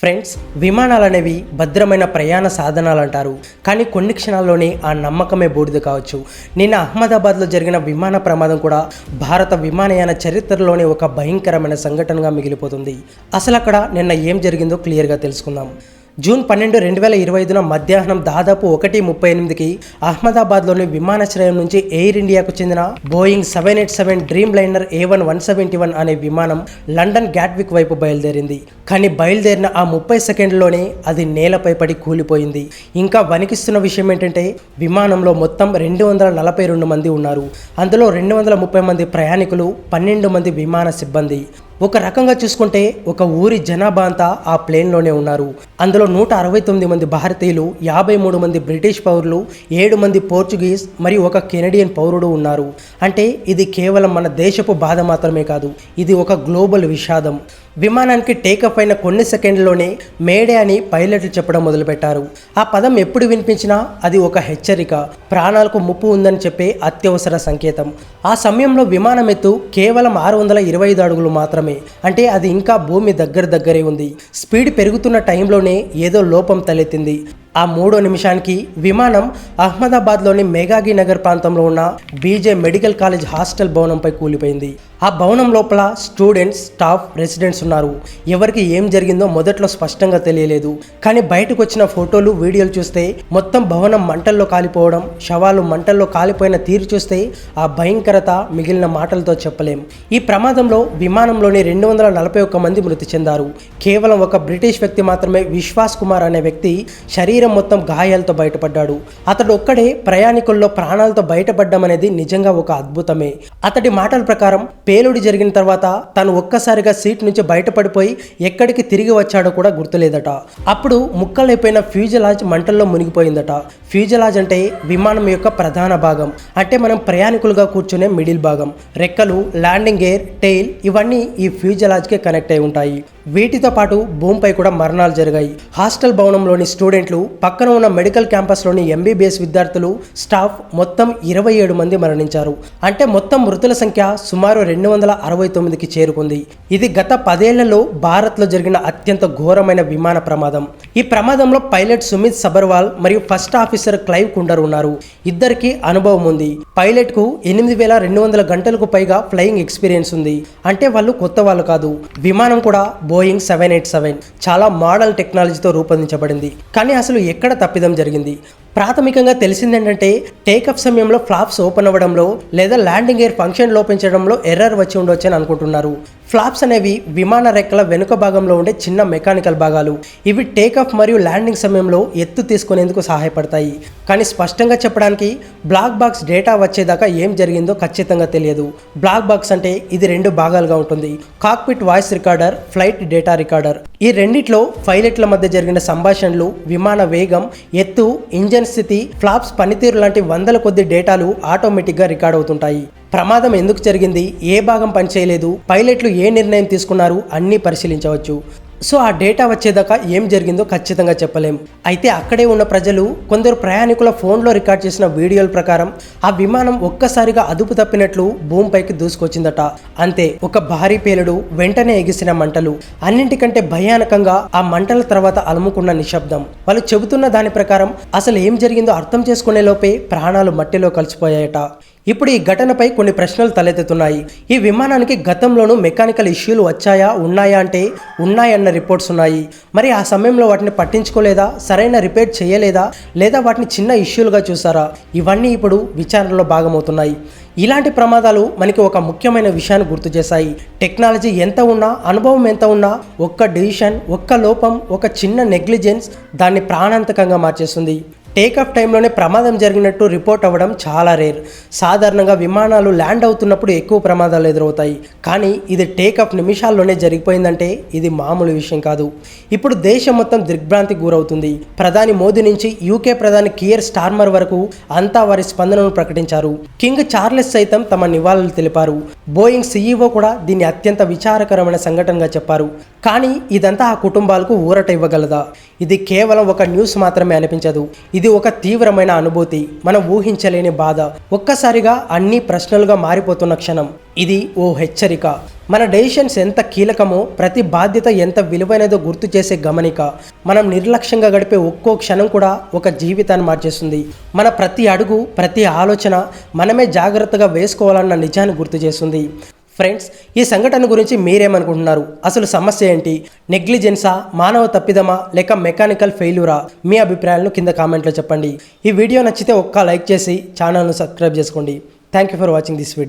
Friends విమానాలు అనేవి భద్రమైన ప్రయాణ సాధనాలు అంటారు కానీ కొన్ని క్షణాల్లోనే ఆ నమ్మకమే బూడిద కావచ్చు. నిన్న అహ్మదాబాద్లో జరిగిన విమాన ప్రమాదం కూడా భారత విమానయాన చరిత్రలోనే ఒక భయంకరమైన సంఘటనగా మిగిలిపోతుంది. అసలు అక్కడ నిన్న ఏం జరిగిందో క్లియర్గా తెలుసుకుందాం. జూన్ పన్నెండు రెండు వేల ఇరవై ఐదున మధ్యాహ్నం దాదాపు ఒకటి ముప్పై ఎనిమిదికి అహ్మదాబాద్లోని విమానాశ్రయం నుంచి ఎయిర్ ఇండియాకు చెందిన Boeing seven eight seven Dreamliner A one one seventy one అనే విమానం లండన్ గ్యాట్విక్ వైపు బయలుదేరింది. కానీ బయలుదేరిన ఆ ముప్పై సెకండ్లోనే అది నేలపై పడి కూలిపోయింది. ఇంకా వణికిస్తున్న విషయం ఏంటంటే విమానంలో మొత్తం రెండు వందల నలభై రెండు మంది ఉన్నారు. అందులో రెండు వందల ముప్పై మంది ప్రయాణికులు పన్నెండు మంది విమాన సిబ్బంది. ఒక రకంగా చూసుకుంటే ఒక ఊరి జనాభా అంతా ఆ ప్లేన్లోనే ఉన్నారు. అందులో నూట అరవై తొమ్మిది మంది భారతీయులు యాభై మూడు మంది బ్రిటిష్ పౌరులు ఏడు మంది పోర్చుగీస్ మరియు ఒక కెనడియన్ పౌరుడు ఉన్నారు. అంటే ఇది కేవలం మన దేశపు బాధ మాత్రమే కాదు ఇది ఒక గ్లోబల్ విషాదం. విమానానికి టేకప్ అయిన కొన్ని సెకండ్లోనే మేడే అని పైలట్లు చెప్పడం మొదలుపెట్టారు. ఆ పదం ఎప్పుడు వినిపించినా అది ఒక హెచ్చరిక ప్రాణాలకు ముప్పు ఉందని చెప్పే అత్యవసర సంకేతం. ఆ సమయంలో విమానం ఎత్తు కేవలం ఆరు వందల ఇరవై ఐదు అడుగులు మాత్రమే. అంటే అది ఇంకా భూమి దగ్గర దగ్గరే ఉంది. స్పీడ్ పెరుగుతున్న టైంలోనే ఏదో లోపం తలెత్తింది. ఆ మూడో నిమిషానికి విమానం అహ్మదాబాద్లోని మేఘాగి నగర్ ప్రాంతంలో ఉన్న బీజే మెడికల్ కాలేజ్ హాస్టల్ భవనంపై కూలిపోయింది. ఆ భవనం లోపల స్టూడెంట్స్ స్టాఫ్ రెసిడెంట్స్ ఉన్నారు. ఎవరికి ఏం జరిగిందో మొదట్లో స్పష్టంగా తెలియలేదు. కానీ బయటకు వచ్చిన ఫోటోలు వీడియోలు చూస్తే మొత్తం భవనం మంటల్లో కాలిపోవడం శవాలు మంటల్లో కాలిపోయిన తీరు చూస్తే ఆ భయంకరత మిగిలిన మాటలతో చెప్పలేం. ఈ ప్రమాదంలో విమానంలోని రెండు వందల నలభై ఒక్క మంది మృతి చెందారు. కేవలం ఒక బ్రిటిష్ వ్యక్తి మాత్రమే విశ్వాస్ కుమార్ అనే వ్యక్తి శరీర మొత్తం గాయాలతో బయటపడ్డాడు. అతడు ఒక్కడే ప్రయాణికుల్లో ప్రాణాలతో బయటపడ్డం అనేది నిజంగా ఒక అద్భుతమే. అతడి మాటల ప్రకారం పేలుడు జరిగిన తర్వాత తను ఒక్కసారిగా సీట్ నుంచి బయటపడిపోయి ఎక్కడికి తిరిగి వచ్చాడో కూడా గుర్తులేదట. అప్పుడు ముక్కలైపోయిన ఫ్యూజలాజ్ మంటల్లో మునిగిపోయిందట. ఫ్యూజలాజ్ అంటే విమానం యొక్క ప్రధాన భాగం. అంటే మనం ప్రయాణికులుగా కూర్చునే మిడిల్ భాగం. రెక్కలు ల్యాండింగ్ గేర్ టెయిల్ ఇవన్నీ ఈ ఫ్యూజలాజ్కే కనెక్ట్ అయి ఉంటాయి. వీటితో పాటు భూమిపై కూడా మరణాలు జరిగాయి. హాస్టల్ భవనంలోని స్టూడెంట్లు పక్కన ఉన్న మెడికల్ క్యాంపస్లోని ఎంబీబీఎస్ విద్యార్థులు స్టాఫ్ మొత్తం ఇరవై ఏడు మంది మరణించారు. అంటే మొత్తం మృతుల సంఖ్య సుమారు రెండు వందల అరవై తొమ్మిదికి చేరుకుంది. ఇది గత పదేళ్ళలో భారత్లో జరిగిన అత్యంత ఘోరమైన విమాన ప్రమాదం. ఈ ప్రమాదంలో పైలట్ సుమిత్ సబర్వాల్ మరియు ఫస్ట్ ఆఫీసర్ క్లైవ్ కుండర్ ఉన్నారు. ఇద్దరికి అనుభవం ఉంది. పైలట్కు ఎనిమిది వేల రెండు వందల గంటలకు పైగా ఫ్లయింగ్ ఎక్స్పీరియన్స్ ఉంది. అంటే వాళ్ళు కొత్త వాళ్ళు కాదు. విమానం కూడా బోయింగ్ సెవెన్ ఎయిట్ సెవెన్. చాలా మోడల్ టెక్నాలజీతో రూపొందించబడింది. కానీ అసలు ఎక్కడ తప్పిదం జరిగింది? ప్రాథమికంగా తెలిసిందేంటంటే టేకప్ సమయంలో ఫ్లాప్స్ ఓపెన్ అవ్వడంలో లేదా ల్యాండింగ్ ఎయిర్ ఫంక్షన్ లోపించడంలో ఎర్రర్ వచ్చి ఉండొచ్చు అని అనుకుంటున్నారు. ఫ్లాప్స్ అనేవి విమాన రెక్కల వెనుక భాగంలో ఉండే చిన్న మెకానికల్ భాగాలు. ఇవి టేకాఫ్ మరియు ల్యాండింగ్ సమయంలో ఎత్తు తీసుకునేందుకు సహాయపడతాయి. కానీ స్పష్టంగా చెప్పడానికి బ్లాక్ బాక్స్ డేటా వచ్చేదాకా ఏం జరిగిందో ఖచ్చితంగా తెలియదు. బ్లాక్ బాక్స్ అంటే ఇది రెండు భాగాలుగా ఉంటుంది. Cockpit voice recorder flight data recorder. ఈ రెండిట్లో పైలట్ల మధ్య జరిగిన సంభాషణలు విమాన వేగం ఎత్తు ఇంజన్ స్థితి ఫ్లాప్స్ పనితీరు లాంటి వందల కొద్ది డేటాలు ఆటోమేటిక్గా రికార్డ్ అవుతుంటాయి. ప్రమాదం ఎందుకు జరిగింది? ఏ భాగం పనిచేయలేదు? పైలట్లు ఏ నిర్ణయం తీసుకున్నారు? అన్నీ పరిశీలించవచ్చు. సో ఆ డేటా వచ్చేదాకా ఏం జరిగిందో ఖచ్చితంగా చెప్పలేం. అయితే అక్కడే ఉన్న ప్రజలు కొందరు ప్రయాణికుల ఫోన్లో రికార్డ్ చేసిన వీడియోల ప్రకారం ఆ విమానం ఒక్కసారిగా అదుపు తప్పినట్లు భూమిపైకి దూసుకొచ్చిందట. అంతే ఒక భారీ పేలుడు వెంటనే ఎగిసిన మంటలు అన్నింటికంటే భయానకంగా ఆ మంటల తర్వాత అలుముకున్న నిశ్శబ్దం. వాళ్ళు చెబుతున్న దాని ప్రకారం అసలు ఏం జరిగిందో అర్థం చేసుకునే లోపే ప్రాణాలు మట్టిలో కలిసిపోయాయట. ఇప్పుడు ఈ ఘటనపై కొన్ని ప్రశ్నలు తలెత్తుతున్నాయి. ఈ విమానానికి గతంలోనూ మెకానికల్ ఇష్యూలు వచ్చాయా ఉన్నాయా అంటే ఉన్నాయన్న రిపోర్ట్స్ ఉన్నాయి. మరి ఆ సమయంలో వాటిని పట్టించుకోలేదా సరైన రిపేర్ చేయలేదా లేదా వాటిని చిన్న ఇష్యూలుగా చూసారా ఇవన్నీ ఇప్పుడు విచారణలో భాగమవుతున్నాయి. ఇలాంటి ప్రమాదాలు మనకి ఒక ముఖ్యమైన విషయాన్ని గుర్తు చేశాయి. టెక్నాలజీ ఎంత ఉన్నా అనుభవం ఎంత ఉన్నా ఒక్క డిసిషన్ ఒక్క లోపం ఒక చిన్న నెగ్లిజెన్స్ దాన్ని ప్రాణాంతకంగా మార్చేస్తుంది. టేక్ ఆఫ్ టైంలోనే ప్రమాదం జరిగినట్టు రిపోర్ట్ అవ్వడం చాలా రేర్. సాధారణంగా విమానాలు ల్యాండ్ అవుతున్నప్పుడు ఎక్కువ ప్రమాదాలు ఎదురవుతాయి. కానీ ఇది టేకాఫ్ నిమిషాల్లోనే జరిగిపోయిందంటే ఇది మామూలు విషయం కాదు. ఇప్పుడు దేశం మొత్తం దిగ్భ్రాంతి గురవుతుంది. ప్రధాని మోదీ నుంచి యూకే ప్రధాని కియర్ స్టార్మర్ వరకు అంతా వారి స్పందనను ప్రకటించారు. కింగ్ చార్లెస్ సైతం తమ నివాళులు తెలిపారు. బోయింగ్ సీఈఓ కూడా దీన్ని అత్యంత విచారకరమైన సంఘటనగా చెప్పారు. కానీ ఇదంతా ఆ కుటుంబాలకు ఊరట ఇవ్వగలదా? ఇది కేవలం ఒక న్యూస్ మాత్రమే అనిపించదు. ఇది ఇది ఒక తీవ్రమైన అనుభూతి. మనం ఊహించలేని బాధ. ఒక్కసారిగా అన్ని ప్రశ్నలుగా మారిపోతున్న క్షణం. ఇది ఓ హెచ్చరిక. మన డెసిషన్స్ ఎంత కీలకమో ప్రతి బాధ్యత ఎంత విలువైనదో గుర్తు చేసే గమనిక. మనం నిర్లక్ష్యంగా గడిపే ఒక్కో క్షణం కూడా ఒక జీవితాన్ని మార్చేస్తుంది. మన ప్రతి అడుగు ప్రతి ఆలోచన మనమే జాగ్రత్తగా వేసుకోవాలన్న నిజాన్ని గుర్తు చేస్తుంది. ఫ్రెండ్స్ ఈ సంఘటన గురించి మీరేమనుకుంటున్నారు? అసలు సమస్య ఏంటి? నెగ్లిజెన్సా మానవ తప్పిదమా? లేక మెకానికల్ ఫెయిల్యూరా మీ అభిప్రాయాలను కింద కామెంట్లో చెప్పండి. ఈ వీడియో నచ్చితే ఒక్క లైక్ చేసి ఛానల్ను సబ్స్క్రైబ్ చేసుకోండి. Thank you for watching this video